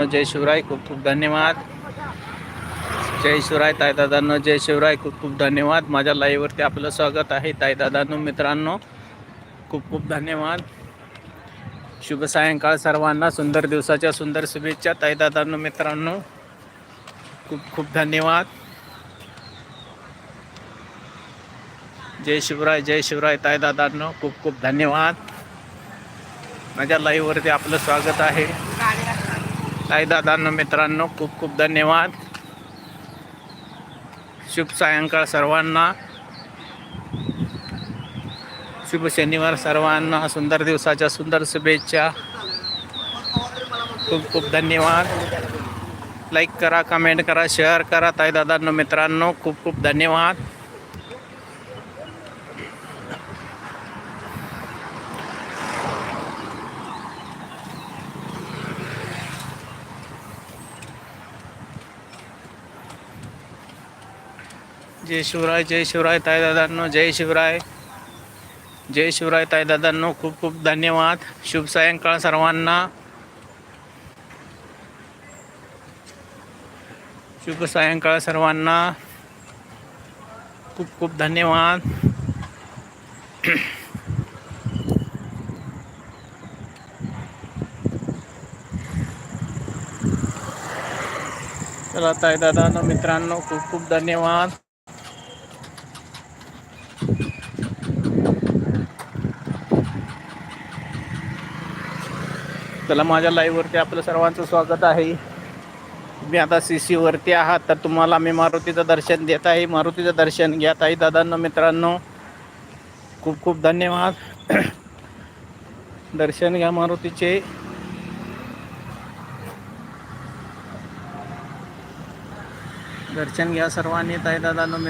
जय शिवराय खूप खूप धन्यवाद. जय शिवराय ताईदादांनो जय शिवराय खूप खूप धन्यवाद. माझ्या लाईव्हवरती आपलं स्वागत आहे ताईदादांनो मित्रांनो. खूप खूप धन्यवाद. शुभ सायंकाळ सर्वांना सुंदर दिवसाच्या सुंदर शुभेच्छा ताईदादांनो मित्रांनो. खूप खूप धन्यवाद. जय शिवराय जय शिवराय ताईदादांनो खूप खूप धन्यवाद. माझ्या लाईव्हवरती आपलं स्वागत आहे. ताईदादांनो मित्रांनो खूप खूप धन्यवाद. शुभ सायंकाळ सर्वांना. शुभ शनिवार सर्वांना. सुंदर दिवसाच्या सुंदर शुभेच्छा. खूप खूप धन्यवाद. लाईक करा कमेंट करा शेअर करा ताईदादांनो मित्रांनो खूप खूप धन्यवाद. जय शिवराय जय शिवराय ताईदादांनो जय शिवराय. जय शिवराय ताईदादांनो खूप खूप धन्यवाद. शुभ सायंकाळ सर्वांना. शुभ सायंकाळ सर्वांना. खूप खूप धन्यवाद. चला ताईदादांनो मित्रांनो खूप खूप धन्यवाद. चला माझ्या लाईव्हवरती आपलं सर्वांचं स्वागत आहे. मी आता सी सीवरती आहात तर तुम्हाला मी मारुतीचं दर्शन देत आहे. मारुतीचं दर्शन घ्या आहे दादांनो मित्रांनो. खूप खूप धन्यवाद. दर्शन घ्या मारुतीचे. दर्शन घ्या सर्वांनी ताई दादांनो मित्र